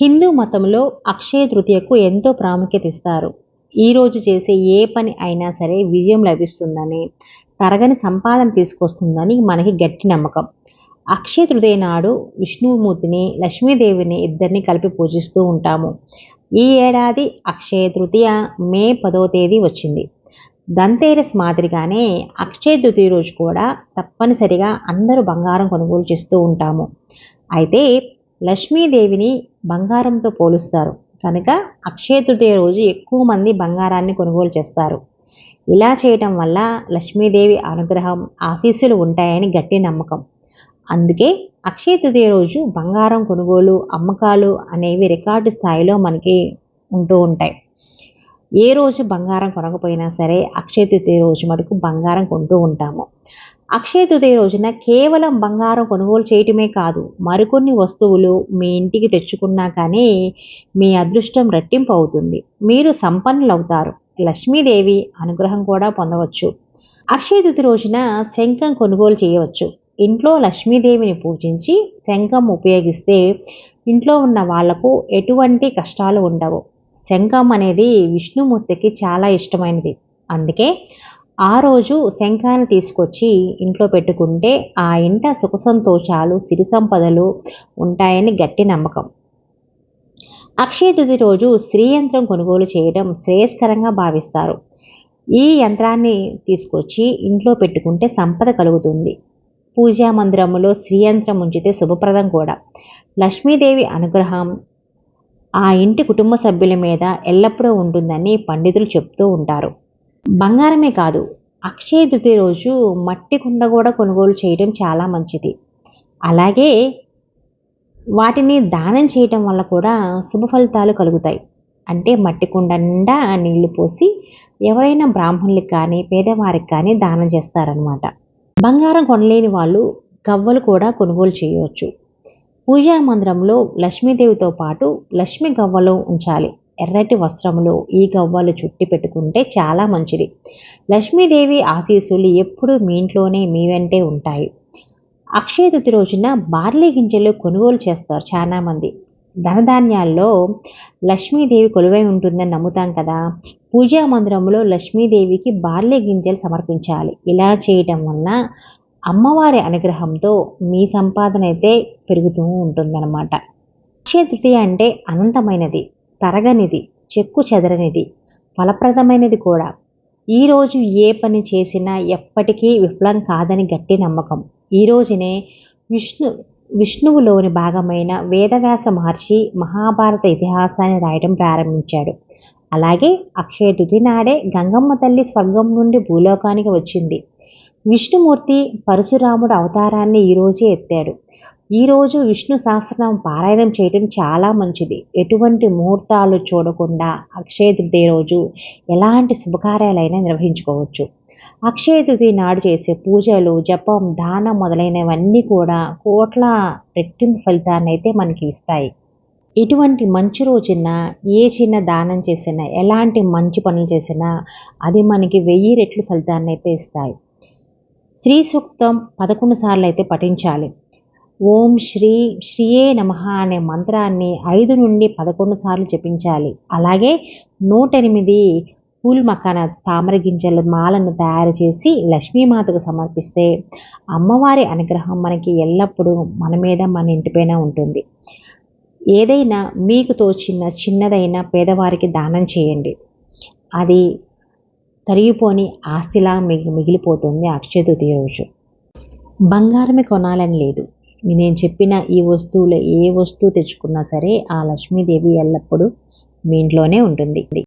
హిందూ మతంలో అక్షయ తృతీయకు ఎంతో ప్రాముఖ్యత ఇస్తారు. ఈరోజు చేసే ఏ పని అయినా సరే విజయం లభిస్తుందని తరగని సంపాదన తీసుకొస్తుందని మనకి గట్టి నమ్మకం. అక్షయ తృతీయ నాడు విష్ణుమూర్తిని లక్ష్మీదేవిని ఇద్దరిని కలిపి పూజిస్తూ ఉంటాము. ఈ ఏడాది అక్షయ తృతీయ మే పదో తేదీ వచ్చింది. దంతేరస్ మాదిరిగానే అక్షయ తృతీయ రోజు కూడా తప్పనిసరిగా అందరూ బంగారం కొనుగోలు చేస్తూ ఉంటాము. అయితే లక్ష్మీదేవిని బంగారంతో పోలుస్తారు. కనుక అక్షయ తృతీయ రోజు ఎక్కువ మంది బంగారాన్ని కొనుగోలు చేస్తారు. ఇలా చేయటం వల్ల లక్ష్మీదేవి అనుగ్రహం ఆశీస్సులు ఉంటాయని గట్టి నమ్మకం. అందుకే అక్షయ తృతీయ రోజు బంగారం కొనుగోలు అమ్మకాలు అనేవి రికార్డు స్థాయిలో మనకి ఉంటూ ఉంటాయి. ఏ రోజు బంగారం కొనకపోయినా సరే అక్షయ తృతీయ రోజు మటుకు బంగారం కొంటూ ఉంటాము. అక్షయ తృతీయ రోజున కేవలం బంగారం కొనుగోలు చేయటమే కాదు మరికొన్ని వస్తువులు మీ ఇంటికి తెచ్చుకున్నా కానీ మీ అదృష్టం రెట్టింపు అవుతుంది. మీరు సంపన్నులవుతారు. లక్ష్మీదేవి అనుగ్రహం కూడా పొందవచ్చు. అక్షయ తృతీయ రోజున శంఖం కొనుగోలు చేయవచ్చు. ఇంట్లో లక్ష్మీదేవిని పూజించి శంఖం ఉపయోగిస్తే ఇంట్లో ఉన్న వాళ్ళకు ఎటువంటి కష్టాలు ఉండవు. శంఖం అనేది విష్ణుమూర్తికి చాలా ఇష్టమైనది. అందుకే ఆ రోజు శంఖాన్ని తీసుకొచ్చి ఇంట్లో పెట్టుకుంటే ఆ ఇంట సుఖ సంతోషాలు సిరి సంపదలు ఉంటాయని గట్టి నమ్మకం. అక్షయ తిథి రోజు స్త్రీ యంత్రం కొనుగోలు చేయడం శ్రేయస్కరంగా భావిస్తారు. ఈ యంత్రాన్ని తీసుకొచ్చి ఇంట్లో పెట్టుకుంటే సంపద కలుగుతుంది. పూజా మందిరములో శ్రీయంత్రం ఉంచితే శుభప్రదం కూడా. లక్ష్మీదేవి అనుగ్రహం ఆ ఇంటి కుటుంబ సభ్యుల మీద ఎల్లప్పుడూ ఉంటుందని పండితులు చెప్తూ ఉంటారు. బంగారమే కాదు అక్షయ తృతీయ రోజు మట్టి కుండ కూడా కొనుగోలు చేయడం చాలా మంచిది. అలాగే వాటిని దానం చేయటం వల్ల కూడా శుభ ఫలితాలు కలుగుతాయి. అంటే మట్టి కుండ నిండా నీళ్ళు పోసి ఎవరైనా బ్రాహ్మణులకు కానీ పేదవారికి కానీ దానం చేస్తారనమాట బంగారం కొనలేని వాళ్ళు గవ్వలు కూడా కొనుగోలు చేయవచ్చు. పూజా మందిరంలో లక్ష్మీదేవితో పాటు లక్ష్మి గవ్వలు ఉంచాలి. ఎర్రటి వస్త్రములు ఈ గవ్వలు చుట్టి పెట్టుకుంటే చాలా మంచిది. లక్ష్మీదేవి ఆశీస్సులు ఎప్పుడూ మీ ఇంట్లోనే మీ వెంటే ఉంటాయి. అక్షయ తృతి రోజున బార్లీ గింజలు కొనుగోలు చేస్తారు చాలామంది ధనధాన్యాల్లో లక్ష్మీదేవి కొలువై ఉంటుందని నమ్ముతాం కదా. పూజా మందిరంలో లక్ష్మీదేవికి బార్లీ గింజలు సమర్పించాలి. ఇలా చేయటం వలన అమ్మవారి అనుగ్రహంతో మీ సంపాదన అయితే పెరుగుతూ ఉంటుందన్నమాట. అక్షయ తృతీయ అంటే అనంతమైనది. తరగనిది చెక్కు చెదరనిది ఫలప్రదమైనది కూడా. ఈరోజు ఏ పని చేసినా ఎప్పటికీ విఫలం కాదని గట్టి నమ్మకం. ఈ రోజునే విష్ణు విష్ణువులోని భాగమైన వేదవ్యాస మహర్షి మహాభారత ఇతిహాసాన్ని రాయడం ప్రారంభించాడు. అలాగే అక్షయ తుది నాడే గంగమ్మ తల్లి స్వర్గం నుండి భూలోకానికి వచ్చింది. విష్ణుమూర్తి పరశురాముడు అవతారాన్ని ఈరోజే ఎత్తాడు. ఈరోజు విష్ణు సహస్రనామం పారాయణం చేయడం చాలా మంచిది. ఎటువంటి ముహూర్తాలు చూడకుండా అక్షయ తృతీయ రోజు ఎలాంటి శుభకార్యాలైనా నిర్వహించుకోవచ్చు. అక్షయ తృతీయ నాడు చేసే పూజలు జపం దానం మొదలైనవన్నీ కూడా కోట్ల రెట్టింపు ఫలితాన్ని అయితే మనకి ఇస్తాయి. ఇటువంటి మంచి రోజున ఏ చిన్న దానం చేసినా ఎలాంటి మంచి పనులు చేసినా అది మనకి వెయ్యి రెట్లు ఫలితాన్ని అయితే ఇస్తాయి. శ్రీ సూక్తం పదకొండు సార్లు అయితే పఠించాలి. ఓం శ్రీ శ్రీయే నమ అనే మంత్రాన్ని ఐదు నుండి పదకొండు సార్లు జపించాలి. అలాగే నూట ఎనిమిది పూల్ మకాన తామర గింజల మాలను తయారు చేసి లక్ష్మీమాతకు సమర్పిస్తే అమ్మవారి అనుగ్రహం మనకి ఎల్లప్పుడూ మన మీద మన ఇంటిపైన ఉంటుంది. ఏదైనా మీకు తోచిన చిన్నదైన పేదవారికి దానం చేయండి. అది తరిగిపోని ఆస్తిలా మీకు మిగిలిపోతుంది అక్షయ తృతీయ రోజు. బంగారమే కొనాలని లేదు. నేను చెప్పిన ఈ వస్తువులు ఏ వస్తువు తెచ్చుకున్నా సరే ఆ లక్ష్మీదేవి ఎల్లప్పుడూ మీ ఇంట్లోనే ఉంటుంది.